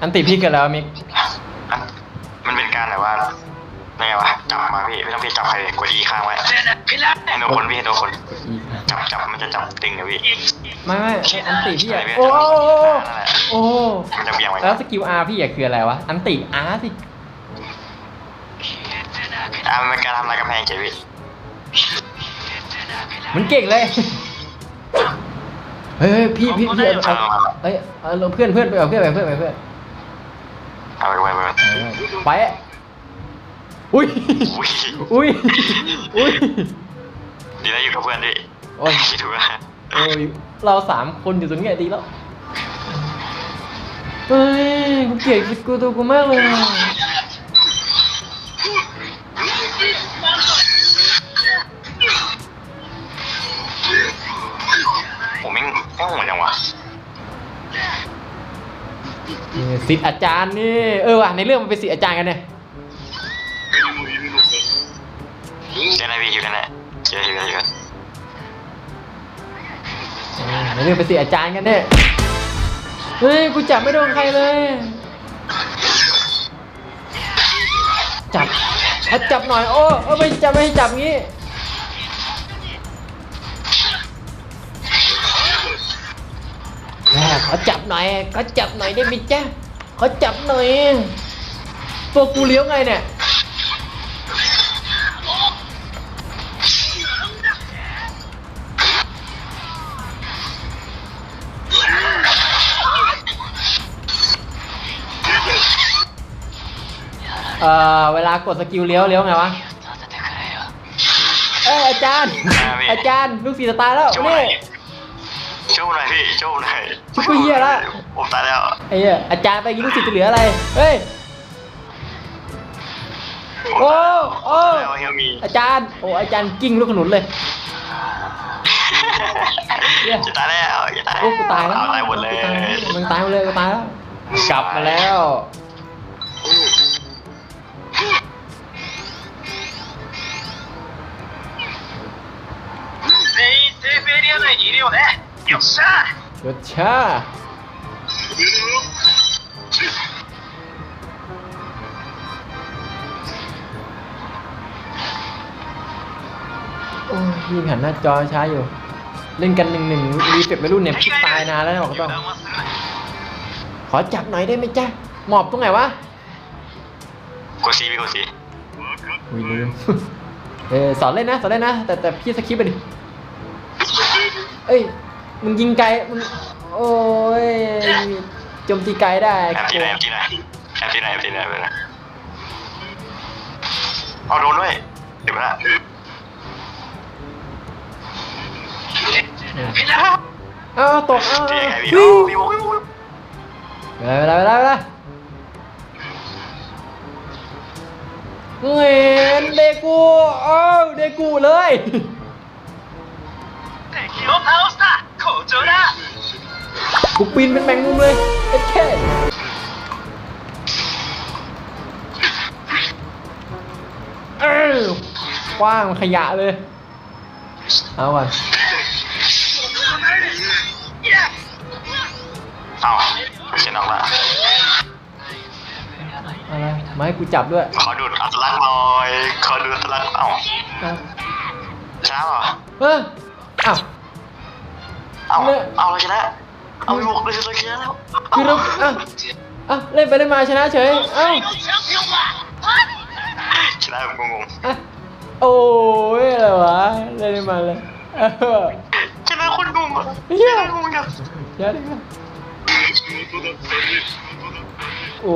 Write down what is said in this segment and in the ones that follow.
อันติพี่เกิดแล้วมิกอะมันเป็นการแบบว่าไงวะจับมาพี่ไม่ต้องพี่จับใครเลยกดอีค้างไว้ให้โดนคนพี่ให้โดนคนอีกจับจับมันจะจับตึงนะพี่ไม่ไม่อันติพี่อะใช่โอ้โอ้โอ้นั่นแหละโอ้มันจะเบี่ยงไว้แล้วสกิลอาร์พี่อะคืออะไรวะอันติอาร์สิอะมันเป็นการทำลายกำแพงเฉยพี่มันเก่งเลยเฮ้ยเฮ้ยพี่พี่พี่เอาเอาเอ้ยเอาเพื่อนเพื่อนไปเอาเพื่อนไปเพื่อนไปเพื่อน เอาไปไว้ไปไว้ ไปอะอุ้ย อุ้ยอุ้ย อุ้ย ดีนะอยู่กับเพื่อนดิโอ้ย คิดดูว่าโอ้ย เราสามคนอยู่ตรงเนี้ยดีแล้ว เฮ้ย กูเกลียดกูตัวกูมากเลยผม นี่สิทธิ์อาจารย์นี่ เออว่ะในเรื่องมันเป็นสิทธิ์อาจารย์กันเนี่ยเจออะไรพี่อยู่นั่นแหละเจอเจอเจอเออในเรื่องเป็นสิทธิ์อาจารย์กันเนี่ยเฮ้ยกูจับไม่โดนใครเลย จับเอาจับหน่อยโอ้เออไม่จับไม่ให้จับงี้แม่ขอจับหน่อยขอจับหน่อยได้ไหมจ๊ะ ขอจับหน่อยตัวกูเลี้ยวไงเนี่ยเอ่อเวลากดสกิลเลี้ยวเลี้ยวไงวะ เอ้ยอาจารย์ อาจารย์ลูกศิษย์จะตายแล้วโชว์หน่นี่อยโชว์หน่อยพี่โชว์หน่อยชุบกูเหี้ยละผมตายแล้วไอ้เหี้ยอาจารย์ไปกินลูกศิษย์จะเหลืออะไรเฮ้ยโอ้โอ้แล้วเฮียมีอาจารย์โอ้อาจารย์กิ้งลูกขนุนเลยเหี้ยจะตายแล้วจะตายโอ้กูตายแล้วเอตายหมดเลยมึงตายหมดเลยกูตายแล้วกลับมาแล้ว ถชารถชาโอ้ยยิงหันหน้าจอช้าอยู่ เล่นกันหนึ่งหนึ่งรีเฟกไปรุ่นเนี่ยพิตายนานแล้วนะบอกต้องขอจับหน่อยได้ไหมจ๊ะ หมอบตรงไหนวะกดซีไปกดซีอุ้ยลืมเออสอนเล่นนะ สอนเล่นนะ แต่แต่พี่สกิปไปดิ เอ้ย มึงยิงไกลมึงโอ้ยโจมตีไกลได้แอบที่ไหนแอบที่ไหนแอบที่ไหนแอบที่ไหนไปนะเอาโดนด้วยเดี๋ยวนะเอ้าตกเอ้าวิ่งไปแล้วไปแล้วไปแล้เงินเดกูเออเดกูเลย Take your house กูปีนเป็นแมงมุมเลยเอ็ดแค่เอ้ากว้างขยะเลย เอาก่อนเอาเชนออกละอะไรมาให้กูจับด้วย ขอดูดอัตลักษณ์หน่อย ขอดูอัตลักษณ์เอ้าเอาช้าเหรอเอออ้าว เอ้าเนี่ยเอาเราชนะ เอาไปบุกเลยเราชนะแล้วคือเราอะอะเล่นไปเล่นมาชนะเฉยเอ้าชนะแบบงงอะโอ้ยอะไรวะเล่นมาเลยเออๆชนะคนงงอะเหี้ยชนะงงจังเดี๋ยวดิโอ้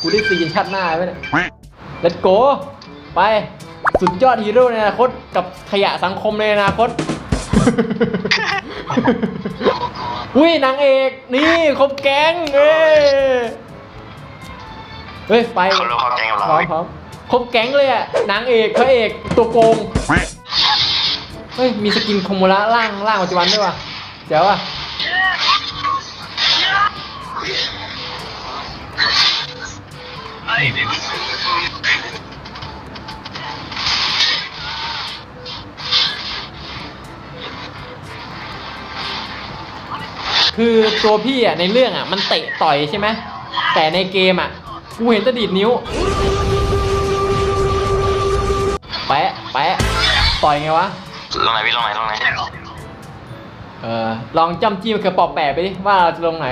กูได้ซีนชาติหน้าไปเนี่ย Let's go ไป สุดยอดฮีโร่ในอนาคตกับขยะสังคมในอนาคต อุ้ยนางเอกนี่ครบแก๊งเอ้ยเฮ้ยไปเขารู้เขาแกล้งกับเราพร้อมพร้อมครบแก๊งเลยอะนางเอกพระเอกตัวโกงเฮ้ยมีสกินคอมมูระล่างล่างปัจจุบันด้วยว่ะเจ๋วอะ คือตัวพี่อะในเรื่องอะมันเตะต่อยใช่ไหมแต่ในเกมอะกูเห็นแต่ดีดนิ้วแปะแปะต่อยไงวะลงไหนพี่ลงไหนลงไหนเออลองจำจี้มันคือปอบแปะไปดิว่าเราจะลงไหน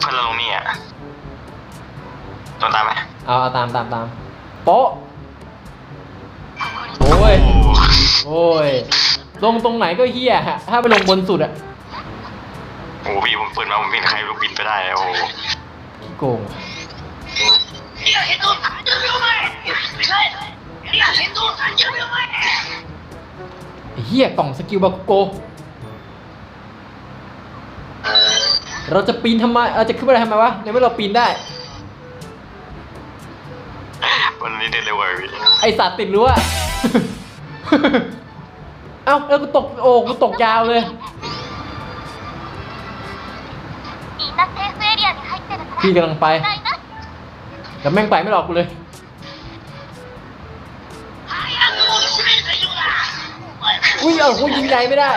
เพื่อนเราลงนี่อะโดนตามไหมเอาเอาตามตามตามโป๊ะโอ้ยโอ้โอ้ยลงตรงไหนก็เฮียฮะถ้าไปลงบนสุดอะโห มีผมเปิดมาผมไม่นใครลูกบินไปได้โอ้โกงอยกเเฮียกล่องสกิลบาโกเราจะปีนทำไมเราจะขึ้นไปทำไมวะในเมื่อเราปีนได้วันนี้เดินเร็วไปไอสัตว์ติดรู้วเอ้าแล้วกูตกโอ้กูตกยาวเลย พี่กำลังไปแต่แม่งไปไม่หลอกกูเลยอุ้ยเอากูยิงใจไม่ได้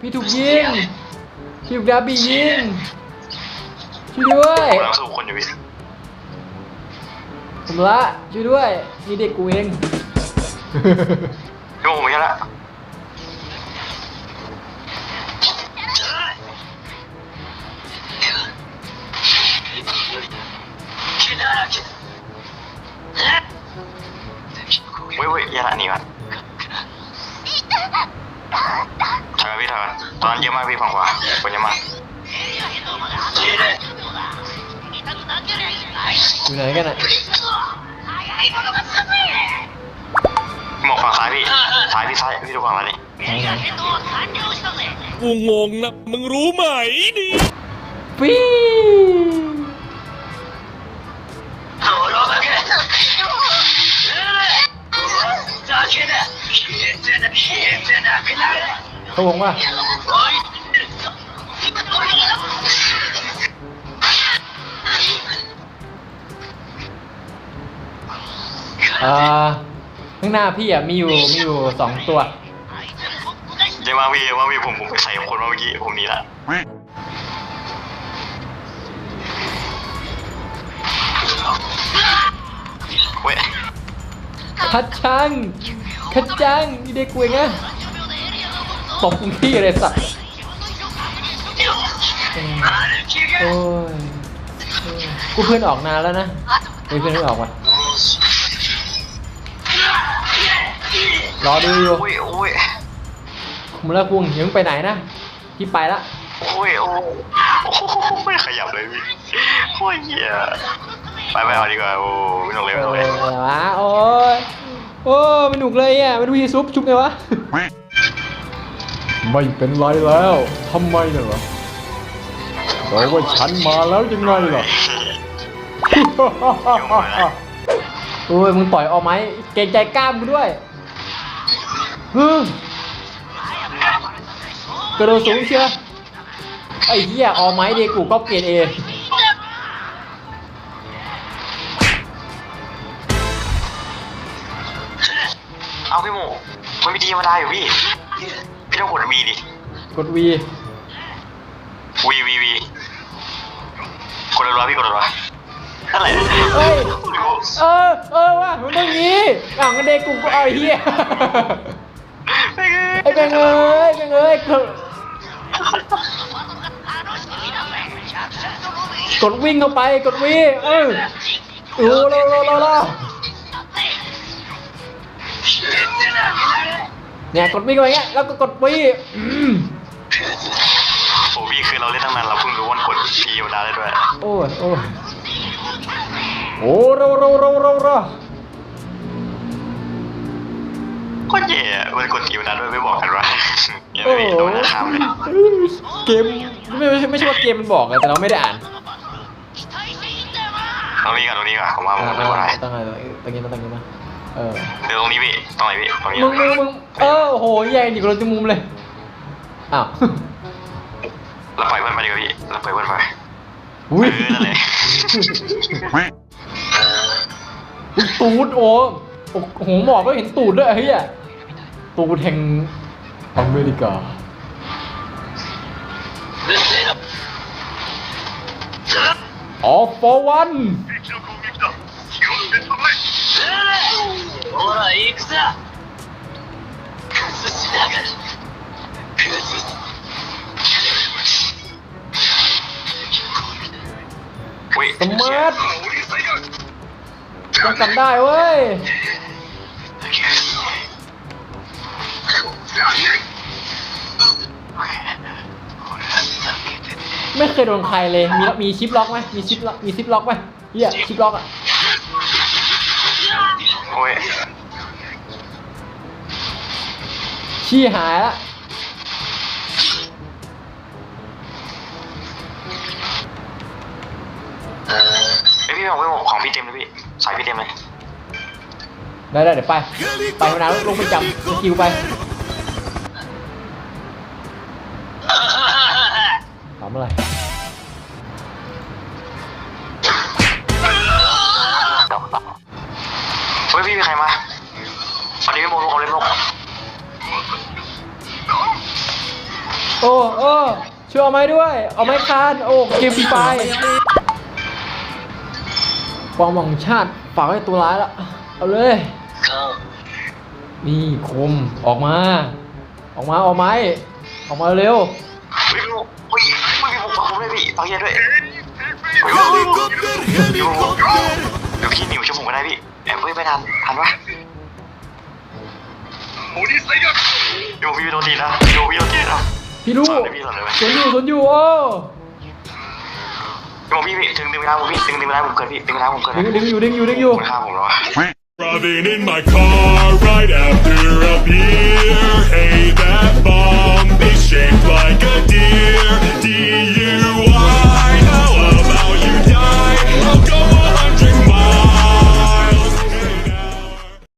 พี่ถูกยิงพี่ถูกดาบียิงช่วยด้วยกำลังสู้คนอยู่พี่ผมละช่วยด้วยมีเด็กกูเองโยงผมไม่ใช่ละ อยู่ไหนกันอะมองฝั่งซ้ายพี่ ซ้ายพี่ซ้ายพี่ดูฝั่งซ้ายนี่กูงงนะ มึงรู้ไหมนี่ปี๊เขาบอกว่า เอ่อข้างหน้าพี่อะมีอยู่มีอยู่สองตัวเยอะมากพี่เยอะมากพี่ผมผมไปใส่คนมาเมื่อกี้ผมหนีละเว้ยคัดชังคัดจังนี่เด็กกูเองนะตบมึงที่อะไรสัตว์โอ้ยกูเพื่อนออกนานแล้วนะเฮ้ยเพื่อนไม่ออกว่ะ รอดูอยู่โอ้ยโอ้ยผมแล้วกูเหียงไปไหนนะพี่ไปละโอ้ยโอ้ยโอ้ยไม่ขยับเลยพี่โอ้ยเหี้ยไปไปเอาดีกว่าโอ้ไม่ต้องเลยไม่ต้องเลยเออวะโอ้ยโอ้ยมันหนุกเลยอะมันดูยีซุปชุบไงวะไม่เป็นไรแล้วทำไมน่ะเหรอบอกว่าฉันมาแล้วยังไงล่ะโอ้ยมึงปล่อยออกไหมเกรงใจกล้ามกูด้วยฮึม กระโดดสูงเชียวไอ้เหี้ยออกไหมเดกูก็เกรดเอเอาพี่โมมันมีดีมาได้อยู่พี่ พี่ต้องกดวีดิ กดวีวีวีวีกดรัวๆพี่กดรัวๆนั่นแหละเฮ้ยเออเออว่ะมันต้องงี้อ่างกันเดกูก็เอาไอ้เหี้ยไอ้เป็นเอ้ยเป็นเอ้ยกดวิ่งเข้าไปกดวิ่งเออโอ้โลโลโลโลเนี่ยกดวิ่งเข้าไปเงี้ยแล้วก็กดวิ่งอืมโอ้พี่คือเราเล่นตั้งนานเราเพิ่งรู้ว่ากดพีมันได้ด้วย โอ้ยโอ้ยโอ้โรโรโรโรโร โคตรเย่อะมันกดทีมันได้ด้วยไม่บอกกันว่ายังโอ้ไม่โดนข้ามเลยเกมไม่ไม่ใช่ไม่ใช่ว่าเกมมันบอกอะแต่เราไม่ได้อ่านตรงนี้ก่อนตรงนี้ก่อนผมว่าเอมันอไม่ไหวตั้งไงตรงนี้ตรงนี้มาเออเดี๋ยวตรงนี้พี่ตรงไหนพี่ตรงนี้มึงมึงมึงเออโอ้โหแย่งดิกเราจะมุมเลยอ้าวเราปล่อยเพื่อนไปดีกว่าพี่เราปล่อยเพื่อนไปอุ้ยเออนั่นแหละอุ๊ยตูดโอ้ โอ้โหหมอกก็เห็นตูดด้วยเฮ้ยตูดแห่งอเมริกาออฟฟอร์วันสมาร์ทต้งกัได้เว้ย ไม่เคยโดนใครเลย มีมีชิปล็อกไหมมีชิปล็อกมีชิปล็อกไหมเฮียชิปล็อกอะโอ้ยขี้หายละไอยพี่บอกไม่บอกของพี่เต็มเลยพี่ใส่พี่เต็มเลยได้ได้เดี๋ยวไป ไปมานานลงไปจับคิวไป ทำอะไรเฮ้ยพี่มีใครมาสวัสดีพี่โมลูกเอาเล่นลูกโอ้โอ้ช่วยเอาไม้ด้วย เอาไม้คานโอ้เกมฟรีไฟร์ความหวังชาติฝากไว้ตัวร้ายละเอาเลย顔นี่คมออกมา ออกมาเอาไม้ออกมาเร็วเฮ้ยพี่โมเฮ้ ด้วยพี่ฝากเฮียด้วยเฮ้ยพี่โมเดี๋ยวพี่หนิวช่วยผมก็ได้พี่แอบเฮ้ยไม่ทันทันปะโยพี่โดนดีนะโยพี่โดนดีนะพี่รู้สอนเลยพี่สอนเลยไหมสนอยู่สนอยู่โอ้โยพี่พี่ถึงดึงเวลาผมพี่ดึงดึงเวลาผมเกินพี่ดึงเวลาผมเกินดึงดึงอยู่ดึงอยู่ดึงอยู่คุณค่าผมแล้วอะ Driving in my car right after a beer. Hey, that